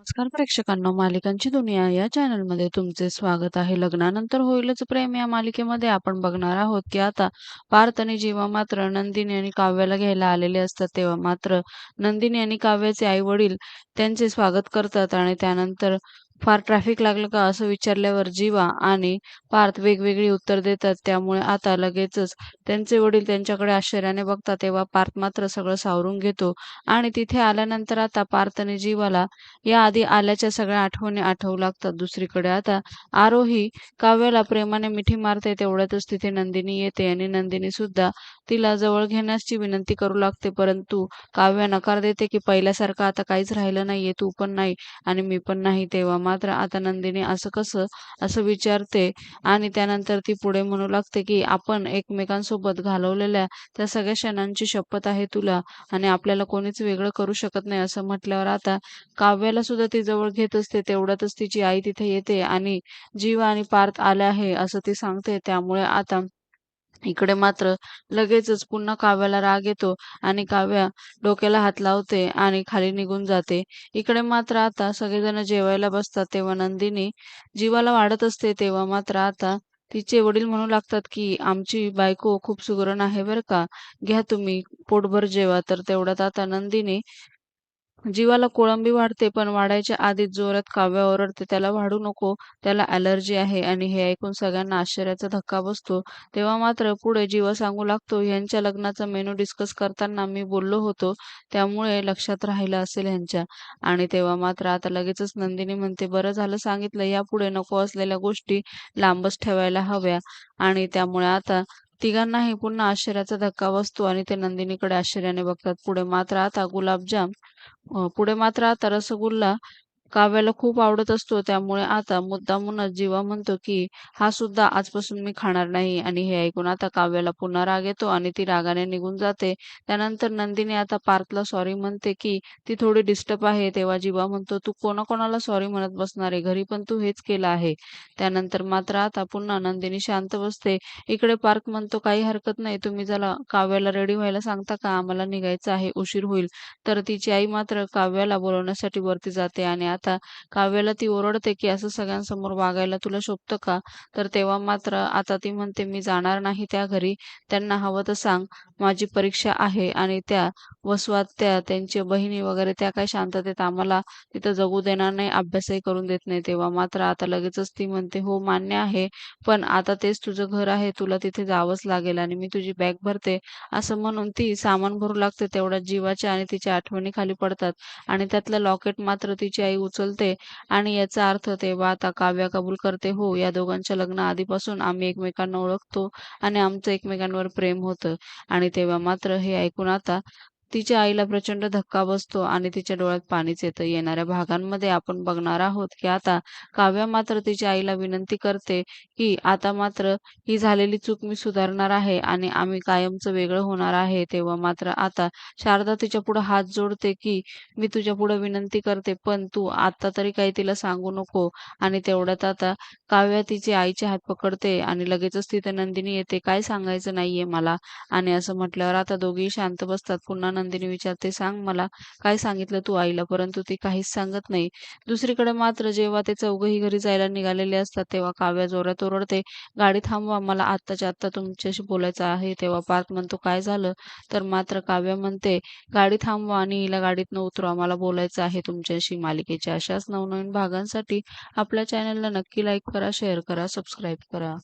नमस्कार प्रेक्षकांना मालिकांची दुनिया या चॅनलमध्ये तुमचे स्वागत आहे. लग्नानंतर होईलच प्रेम या मालिकेमध्ये. आपण बघणार आहोत की आता पार्थ आणि जीवा मात्र नंदिनी आणि काव्याला घ्यायला आलेले असतात तेव्हा मात्र नंदिनी आणि काव्याचे आई वडील त्यांचे स्वागत करतात आणि त्यानंतर फार ट्रॅफिक लागलं का असं विचारल्यावर जीवा आणि पार्थ वेगवेगळी उत्तर देतात. त्यामुळे आता लगेचच त्यांचे वडील त्यांच्याकडे आश्चर्याने बघतात तेव्हा पार्थ मात्र सगळं सावरून घेतो. आणि तिथे आल्यानंतर आता पार्थ आणि जीवाला या आधी आल्याच्या सगळ्या आठवणी आठवू लागतात. दुसरीकडे आता आरोही काव्याला प्रेमाने मिठी मारते तेवढ्यातच तिथे नंदिनी येते आणि नंदिनी सुद्धा तिला जवळ घेण्याची विनंती करू लागते. परंतु काव्य नकार देते की पहिल्यासारखं आता काहीच राहिलं नाहीये तू पण नाही आणि मी पण नाही. तेव्हा मात्र आता नंदिनी असं कसं असं विचारते आणि त्यानंतर ती पुढे म्हणू लागते की आपण एकमेकांसोबत घालवलेल्या त्या सगळ्या क्षणांची शपथ आहे तुला आणि आपल्याला कोणीच वेगळं करू शकत नाही असं म्हटल्यावर आता काव्याला सुद्धा ती जवळ घेत असते तेवढ्यातच तिची आई तिथे येते आणि जीव आणि पार्थ आले आहे असं ती सांगते. त्यामुळे आता इकडे मात्र लगेचच पुन्हा काव्याला राग येतो आणि काव्या डोक्याला हात लावते आणि खाली निघून जाते. इकडे मात्र आता सगळेजण जेवायला बसतात तेव्हा नंदिनी जीवाला वाढत असते तेव्हा मात्र आता तिचे वडील म्हणू लागतात की आमची बायको खूप सुगरण आहे बरं का. घ्या तुम्ही पोटभर जेवा. तर तेवढ्यात आता नंदिनी जीवाला कोळंबी वाढते पण वाढायच्या आधीच जोरात काव्या ओरडते त्याला वाढू नको त्याला अलर्जी आहे आणि हे ऐकून सगळ्यांना आश्चर्याचा धक्का बसतो. तेव्हा मात्र पुढे जीवा सांगू लागतो यांच्या लग्नाचा मेनू डिस्कस करताना मी बोललो होतो त्यामुळे लक्षात राहिलं असेल ह्यांच्या. आणि तेव्हा मात्र आता लगेचच नंदिनी म्हणते बरं झालं सांगितलं यापुढे नको असलेल्या गोष्टी लांबच ठेवायला हव्या. आणि त्यामुळे आता तिघांनाही पुन्हा आश्चर्याचा धक्का बसतो आणि ते नंदिनीकडे आश्चर्याने बघतात. पुढे मात्र आता गुलाबजाम पुढे मात्र आता रसगुल्ला काव्याला खूप आवडत असतो. त्यामुळे आता मुद्दामूनच जीवा म्हणतो की हा सुद्धा आजपासून मी खाणार नाही. आणि हे ऐकून आता काव्याला पुन्हा राग येतो आणि ती रागाने निघून जाते. त्यानंतर नंदिनी आता पार्थला सॉरी म्हणते की ती थोडी डिस्टर्ब आहे तेव्हा जीवा म्हणतो तू कोणाकोणाला सॉरी म्हणत बसणार आहे? घरी पण तू हेच केलं आहे. त्यानंतर मात्र आता पुन्हा नंदिनी शांत बसते. इकडे पार्थ म्हणतो काही हरकत नाही. तुम्ही जरा काव्याला रेडी व्हायला सांगता का? आम्हाला निघायचं आहे. उशीर होईल. तर तिची आई मात्र काव्याला बोलवण्यासाठी वरती जाते आणि आता काव्याला ती ओरडते की असं सगळ्यांसमोर वागायला तुला शोभतं का? तर तेव्हा मात्र आता ती म्हणते मी जाणार नाही त्या घरी. त्यांना हवं तर सांग. माझी परीक्षा आहे आणि त्या वसवात त्या त्यांची बहिणी वगैरे त्या काय शांततेत आम्हाला तिथं जगू देणार नाही अभ्यासही करून देत नाही. तेव्हा मात्र आता लगेचच ती म्हणते हो मान्य आहे पण आता तेच तुझं घर आहे. तुला तिथे जावंच लागेल आणि मी तुझी बॅग भरते. असं म्हणून ती सामान भरू लागते. तेवढ्या जीवाच्या आणि तिच्या आठवणी खाली पडतात आणि त्यातलं लॉकेट मात्र तिची आई उचलते. आणि याचा अर्थ तेव्हा आता काव्या कबूल करते. हो या दोघांच्या लग्न आधीपासून आम्ही एकमेकांना ओळखतो आणि आमचं एकमेकांवर प्रेम होतं. आणि तेव्हा मात्र हे ऐकून आता तिच्या आईला प्रचंड धक्का बसतो आणि तिच्या डोळ्यात पाणीच येतं. येणाऱ्या भागांमध्ये आपण बघणार आहोत की आता काव्या मात्र तिच्या आईला विनंती करते की आता मात्र ही झालेली चूक मी सुधारणार आहे आणि आम्ही कायमचं वेगळं होणार आहे. तेव्हा मात्र आता शारदा तिच्या पुढे हात जोडते की मी तुझ्या पुढे विनंती करते पण तू आता तरी काही तिला सांगू नको आणि तेवढ्यात आता काव्या तिचे आईचे हात पकडते आणि लगेचच तिथे नंदिनी येते काय सांगायचं नाहीये मला? आणि असं म्हटल्यावर आता दोघेही शांत बसतात. पुन्हा नंदिनी विचारते सांग मला काय सांगितलं तू आईला? परंतु ती काहीच सांगत नाही. दुसरीकडे मात्र जेव्हा ते चौघही घरी जायला निघालेले असतात तेव्हा काव्या जोरात ओरडते गाडी थांबवा मला आत्ताच्या आत्ता तुमच्याशी बोलायचं आहे तेव्हा पार्थ म्हणतो काय झालं? तर मात्र काव्य म्हणते गाडी थांबवा आणि हिला गाडीतनं उतरवा मला बोलायचं आहे तुमच्याशी मालिकेच्या अशाच नवनवीन भागांसाठी. आपल्या चॅनलला नक्की लाईक करा शेअर करा सबस्क्राईब करा.